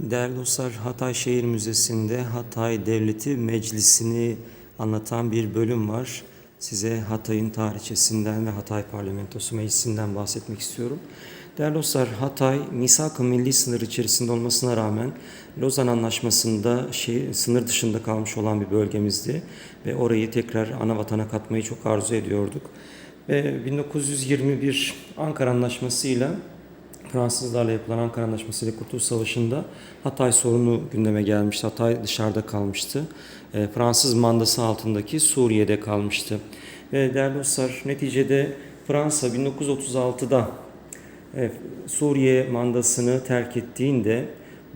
Değerli dostlar, Hatay Şehir Müzesi'nde Hatay Devleti Meclisi'ni anlatan bir bölüm var. Size Hatay'ın tarihçesinden ve Hatay Parlamentosu Meclisi'nden bahsetmek istiyorum. Değerli dostlar, Hatay misak-ı milli sınır içerisinde olmasına rağmen Lozan Anlaşması'nda şey, sınır dışında kalmış olan bir bölgemizdi ve orayı tekrar ana vatana katmayı çok arzu ediyorduk. Ve 1921 Ankara Anlaşması'yla Fransızlarla yapılan Ankara Anlaşması ile Kurtuluş Savaşı'nda Hatay sorunu gündeme gelmişti. Hatay dışarıda kalmıştı. E, Fransız mandası altındaki Suriye'de kalmıştı. Ve değerli dostlar neticede Fransa 1936'da e, Suriye mandasını terk ettiğinde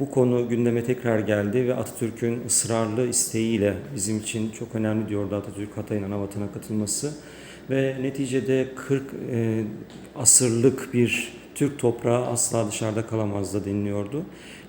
bu konu gündeme tekrar geldi ve Atatürk'ün ısrarlı isteğiyle bizim için çok önemli diyordu Atatürk Hatay'ın ana vatana katılması ve neticede 40 e, asırlık bir Türk toprağı asla dışarıda kalamazdı deniliyordu.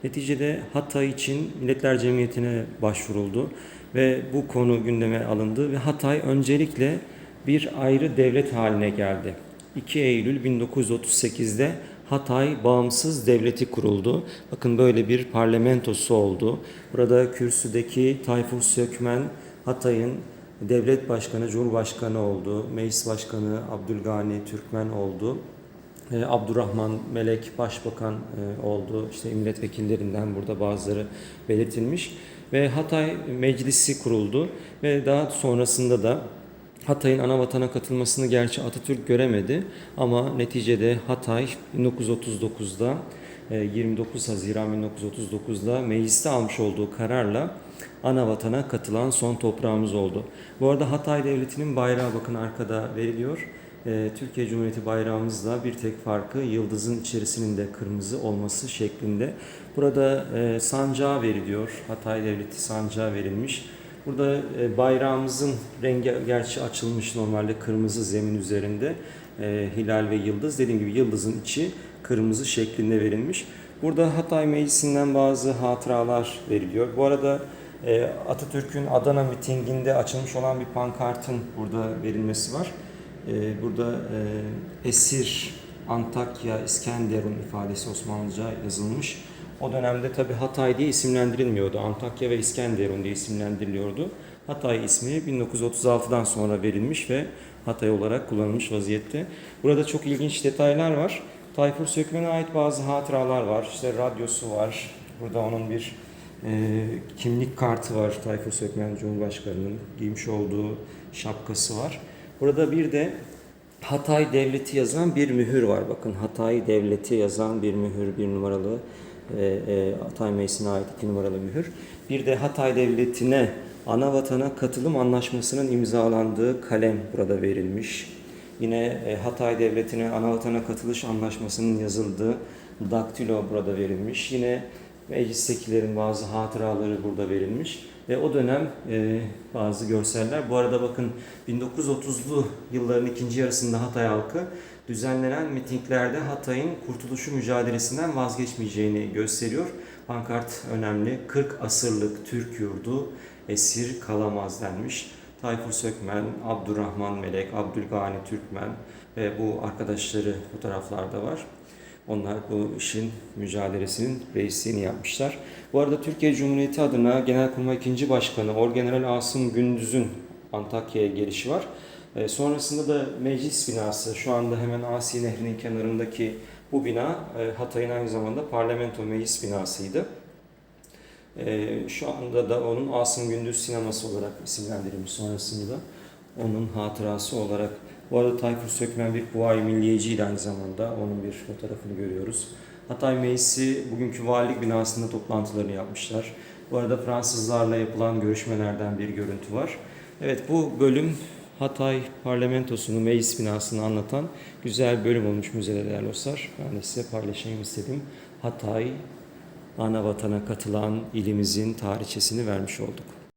Neticede Hatay için Milletler Cemiyeti'ne başvuruldu ve bu konu gündeme alındı ve Hatay öncelikle bir ayrı devlet haline geldi. 2 Eylül 1938'de Hatay Bağımsız Devleti kuruldu. Bakın böyle bir parlamentosu oldu. Burada kürsüdeki Tayfur Sökmen Hatay'ın devlet başkanı, cumhurbaşkanı oldu. Meclis başkanı Abdülgani Türkmen oldu. E, Abdurrahman Melek Başbakan e, oldu. İşte milletvekillerinden burada bazıları belirtilmiş. Ve Hatay Meclisi kuruldu ve daha sonrasında da Hatay'ın ana vatana katılmasını gerçi Atatürk göremedi ama neticede Hatay 1939'da e, 29 Haziran 1939'da mecliste almış olduğu kararla ana vatana katılan son toprağımız oldu. Bu arada Hatay Devleti'nin bayrağı bakın arkada veriliyor. Ee, Türkiye Cumhuriyeti bayrağımızla bir tek farkı yıldızın içerisinin de kırmızı olması şeklinde. Burada e, sancağı veriliyor. Hatay Devleti sancağı verilmiş. Burada e, bayrağımızın rengi gerçi açılmış normalde kırmızı zemin üzerinde. E, hilal ve yıldız. Dediğim gibi yıldızın içi kırmızı şeklinde verilmiş. Burada Hatay Meclisi'nden bazı hatıralar veriliyor. Bu arada e, Atatürk'ün Adana mitinginde açılmış olan bir pankartın burada verilmesi var. Burada esir Antakya İskenderun ifadesi Osmanlıca yazılmış. O dönemde tabi Hatay diye isimlendirilmiyordu. Antakya ve İskenderun diye isimlendiriliyordu. Hatay ismi 1936'dan sonra verilmiş ve Hatay olarak kullanılmış vaziyette. Burada çok ilginç detaylar var. Tayfur Sökmen'e ait bazı hatıralar var. İşte radyosu var. Burada onun bir e, kimlik kartı var. Tayfur Sökmen Cumhurbaşkanı'nın giymiş olduğu şapkası var. Burada bir de Hatay Devleti yazan bir mühür var. Bakın Hatay Devleti yazan bir mühür, bir numaralı e, e, Hatay Meclisi'ne ait iki numaralı mühür. Bir de Hatay Devleti'ne ana vatana katılım anlaşmasının imzalandığı kalem burada verilmiş. Yine e, Hatay Devleti'ne ana vatana katılış anlaşmasının yazıldığı daktilo burada verilmiş. Yine meclistekilerin bazı hatıraları burada verilmiş ve o dönem e, bazı görseller. Bu arada bakın 1930'lu yılların ikinci yarısında Hatay halkı düzenlenen mitinglerde Hatay'ın kurtuluşu mücadelesinden vazgeçmeyeceğini gösteriyor. Pankart önemli. 40 asırlık Türk yurdu esir kalamaz denmiş. Tayfur Sökmen, Abdurrahman Melek, Abdülgani Türkmen ve bu arkadaşları fotoğraflarda var. Onlar bu işin mücadelesinin reisliğini yapmışlar. Bu arada Türkiye Cumhuriyeti adına Genelkurmay 2. Başkanı Orgeneral Asım Gündüz'ün Antakya'ya gelişi var. E, sonrasında da meclis binası şu anda hemen Asi Nehri'nin kenarındaki bu bina e, Hatay'ın aynı zamanda parlamento meclis binasıydı. E, şu anda da onun Asım Gündüz sineması olarak isimlendirilmiş sonrasında onun hatırası olarak bu arada Tayfur Sökmen bir Kuvayi Milliyeciydi aynı zamanda. Onun bir fotoğrafını görüyoruz. Hatay Meclisi bugünkü valilik binasında toplantılarını yapmışlar. Bu arada Fransızlarla yapılan görüşmelerden bir görüntü var. Evet bu bölüm Hatay Parlamentosu'nu, meclis binasını anlatan güzel bölüm olmuş müzede değerli dostlar. Ben de size paylaşayım istedim. Hatay ana vatana katılan ilimizin tarihçesini vermiş olduk.